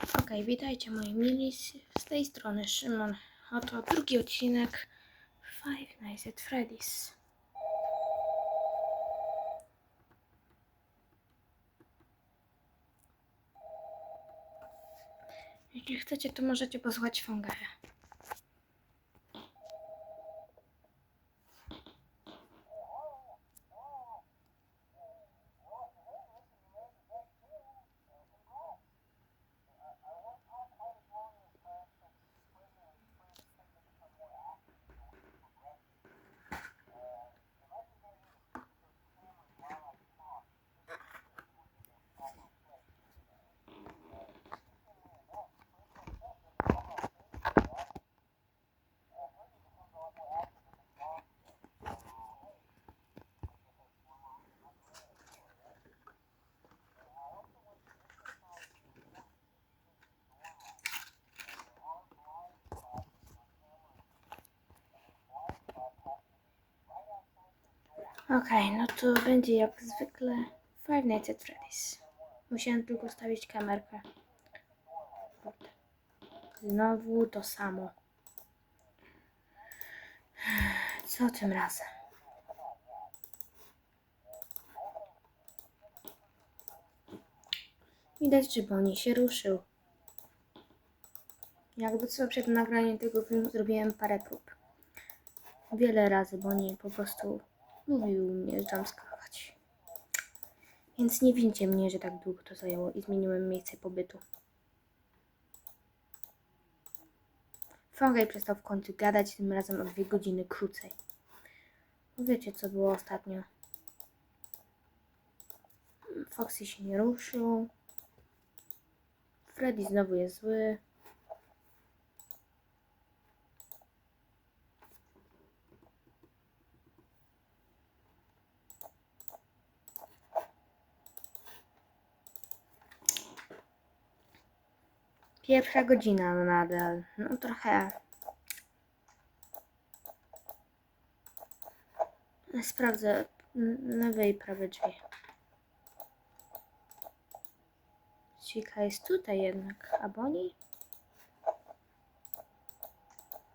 Okej, witajcie moi mili, z- tej strony Szymon. Oto drugi odcinek Five Nights at Freddy's. Jeśli chcecie, to możecie posłuchać Fongara. Okej, no to będzie jak zwykle Five Nights at Freddy's. Musiałem tylko stawić kamerkę. Znowu to samo. Co tym razem? Widać, że Bonnie się ruszył. Jakby co przed nagraniem tego filmu zrobiłem parę prób. Wiele razy, bo nie po prostu lubił mnie jumpskakać. Więc nie wincie mnie, że tak długo to zajęło i zmieniłem miejsce pobytu. Fongaj przestał w końcu gadać, tym razem o dwie godziny krócej. Bo Wiecie, co było ostatnio? Foxy się nie ruszył. Freddy znowu jest zły. Pierwsza godzina nadal. No trochę. Sprawdzę lewe i prawe drzwi. Cika jest tutaj jednak, a Boni?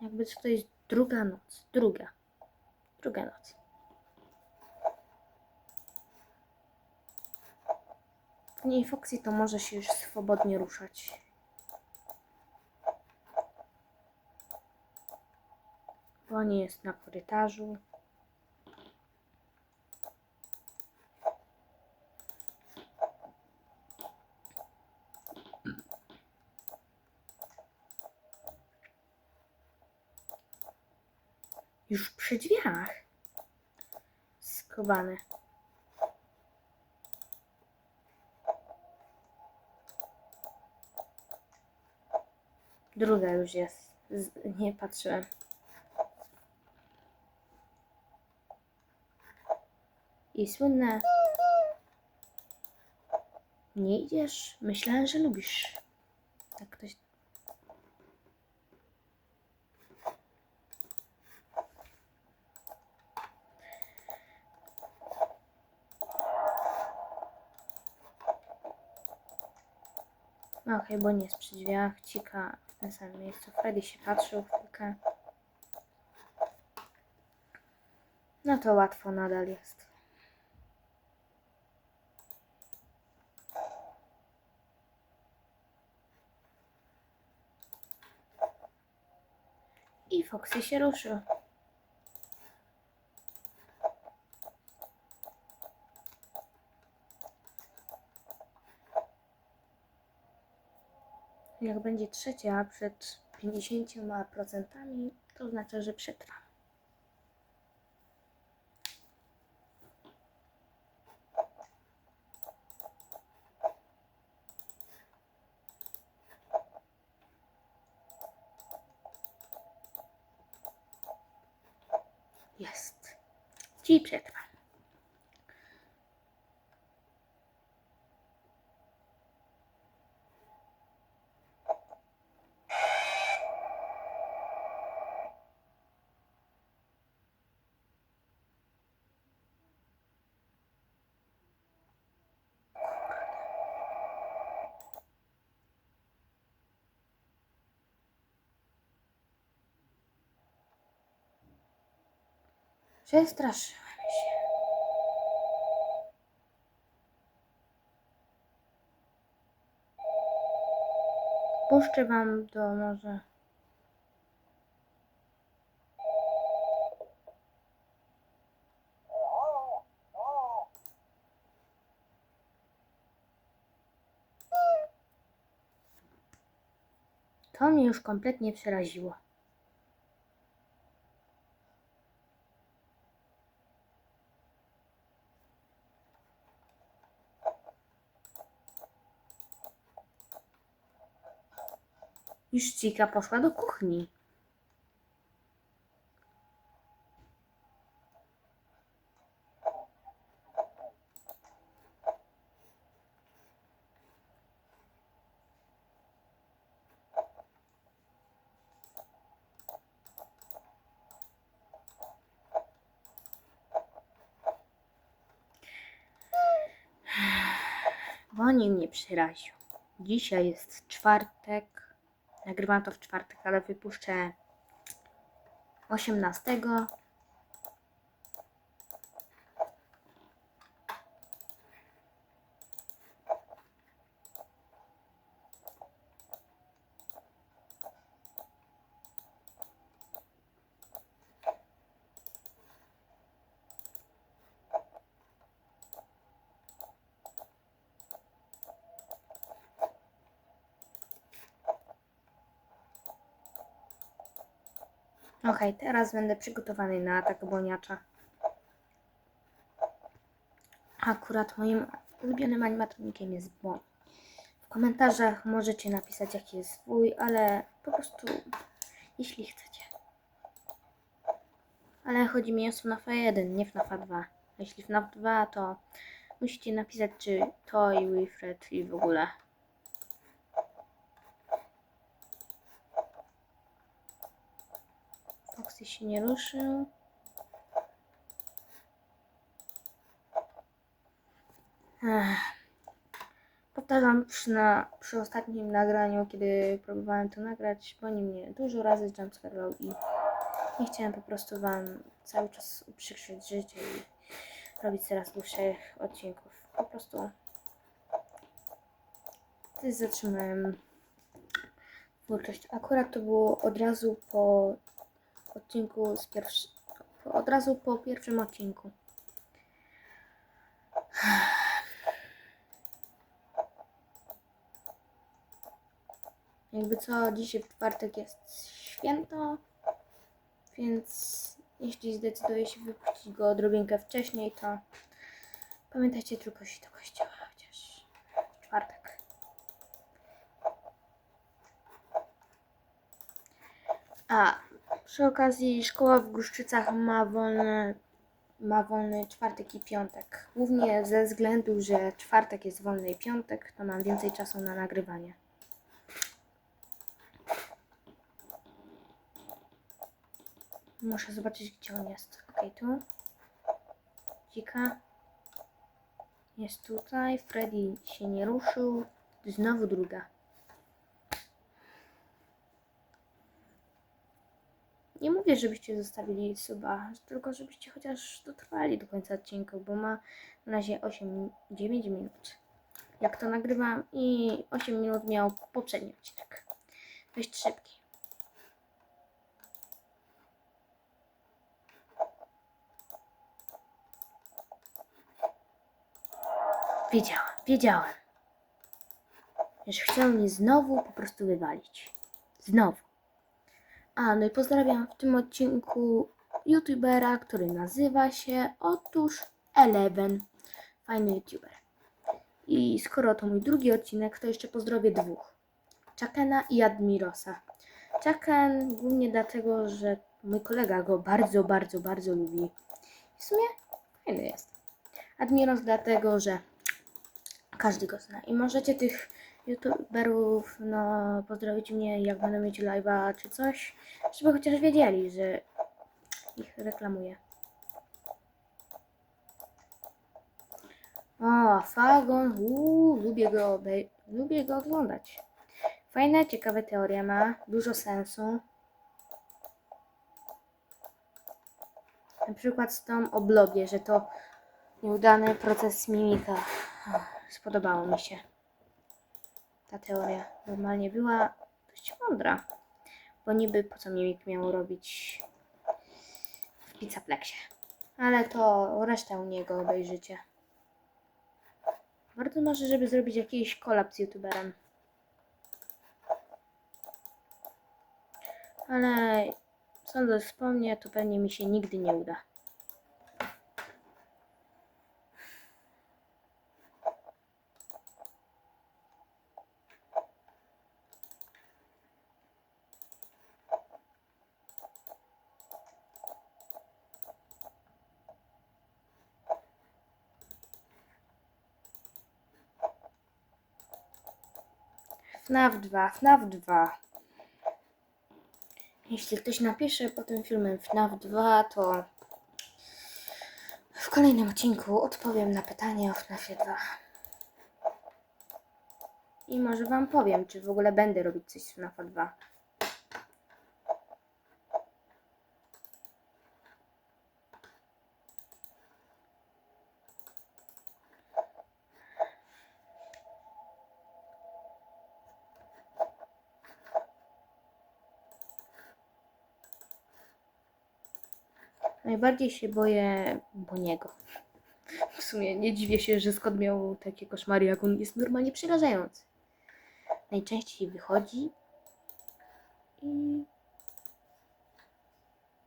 Jakby co to jest druga noc. Druga. Druga noc. W niej Foxy to może się już swobodnie ruszać. Boni jest na korytarzu. Już przy drzwiach. Skubany. Druga już jest. Z, nie patrzyłem. I słynne. Nie idziesz? Myślałem, że lubisz. Tak ktoś. No okej, bo nie jest przy drzwiach. Cika w tym samym miejscu. Freddy się patrzył chwilkę. No to łatwo nadal jest. I Foxy się ruszył. Jak będzie trzecia przed 50%, to znaczy, że przetrwa. Jest. Czyli. Przestraszyłem się. Puszczę wam to może. To mnie już kompletnie przeraziło. Już Cika poszła do kuchni. Woni mnie przeraził. Dzisiaj jest czwartek. Nagrywam to w czwartek, ale wypuszczę 18. Okej, teraz będę przygotowany na atak boniacza. Akurat moim ulubionym animatronikiem jest Bon. W komentarzach możecie napisać jaki jest swój, ale po prostu jeśli chcecie. Ale chodzi mi o FNAF 1, nie FNAF 2. Jeśli FNAF 2 to musicie napisać czy Toy, Wilfred i w ogóle. Foxy się nie ruszył. Ech. Powtarzam przy, na, przy ostatnim nagraniu, kiedy próbowałem to nagrać, bo oni mnie dużo razy jumpscare'ował i nie chciałem po prostu Wam cały czas uprzykrzyć życie i robić coraz dłuższych odcinków. Po prostu zatrzymałem twórczość. Akurat to było od razu po odcinku z pierwszy, od razu po pierwszym odcinku. Jakby co, dzisiaj w czwartek jest święto, więc jeśli zdecyduje się wypuścić go odrobinkę wcześniej, to pamiętajcie tylko się do kościoła, chociaż w czwartek. A przy okazji szkoła w Gruszczycach ma wolne, ma wolny czwartek i piątek. Głównie ze względu, że czwartek jest wolny i piątek, to mam więcej czasu na nagrywanie. Muszę zobaczyć, gdzie on jest. Okej, tu. Dzika. Jest tutaj. Freddy się nie ruszył. Znowu druga. Nie mówię, żebyście zostawili suba, tylko żebyście chociaż dotrwali do końca odcinka, bo ma na razie 8, 9 minut. Jak to nagrywam i 8 minut miał poprzedni odcinek. Dość szybki. Wiedziałam, wiedziałam. Że chciał mnie znowu po prostu wywalić. Znowu. A, no i pozdrawiam w tym odcinku youtubera, który nazywa się otóż Eleven. Fajny youtuber. I skoro to mój drugi odcinek, to jeszcze pozdrowię dwóch. Chakena i Admirosa. Chaken głównie dlatego, że mój kolega go bardzo, bardzo, bardzo lubi. W sumie fajny jest. Admiros dlatego, że każdy go zna. I możecie tych youtuberów no, pozdrowić mnie, jak będę mieć live'a czy coś, żeby chociaż wiedzieli, że ich reklamuję. O, Fagon, uuu, lubię go, lubię go oglądać. Fajne, ciekawe teorie ma, dużo sensu. Na przykład z tą o blogie, że to nieudany proces mimika. Spodobało mi się. Ta teoria normalnie była dość mądra. Bo niby po co mimik miał robić w Pizzaplexie. Ale to resztę u niego obejrzycie. Bardzo może, żeby zrobić jakiś kolab z youtuberem. Ale sądząc po mnie, to pewnie mi się nigdy nie uda. FNAF 2, FNAF 2. Jeśli ktoś napisze pod tym filmem FNAF 2, to w kolejnym odcinku odpowiem na pytanie o FNAF 2. I może Wam powiem, czy w ogóle będę robić coś z FNAF 2. Najbardziej się boję Boniego. W sumie nie dziwię się, że Scott miał takie koszmary, jak on jest normalnie przerażający. Najczęściej wychodzi i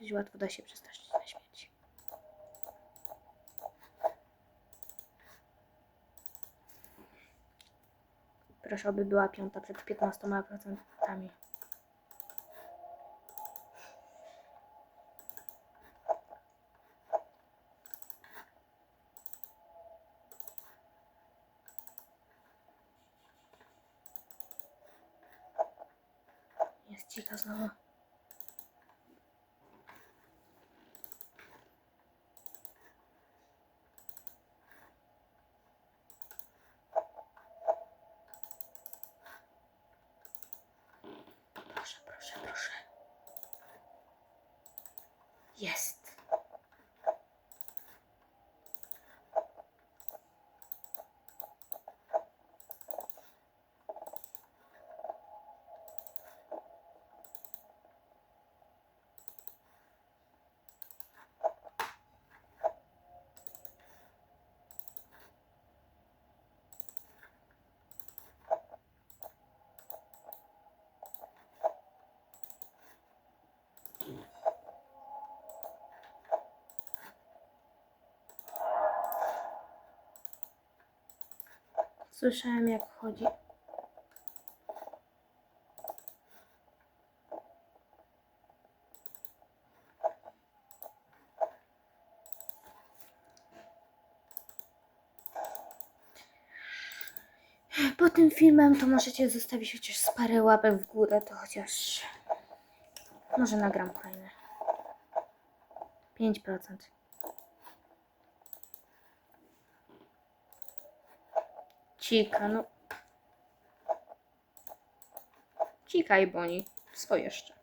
dość łatwo da się przestraszyć na śmierć. Proszę, aby była piąta przed 15%. Jest cicho znowu. Proszę, proszę, proszę. Jest. Słyszałem jak wchodzi. Po tym filmem to możecie zostawić chociaż z parę łapek w górę, to chociaż może nagram kolejne. 5%. Cika, no. Cikaj, Boni. Co jeszcze?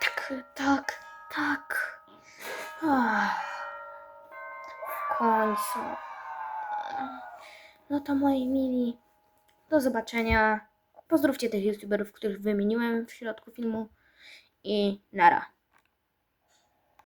Tak, tak, końcu. No to moi mili, do zobaczenia. Pozdrówcie tych youtuberów, których wymieniłem w środku filmu i nara.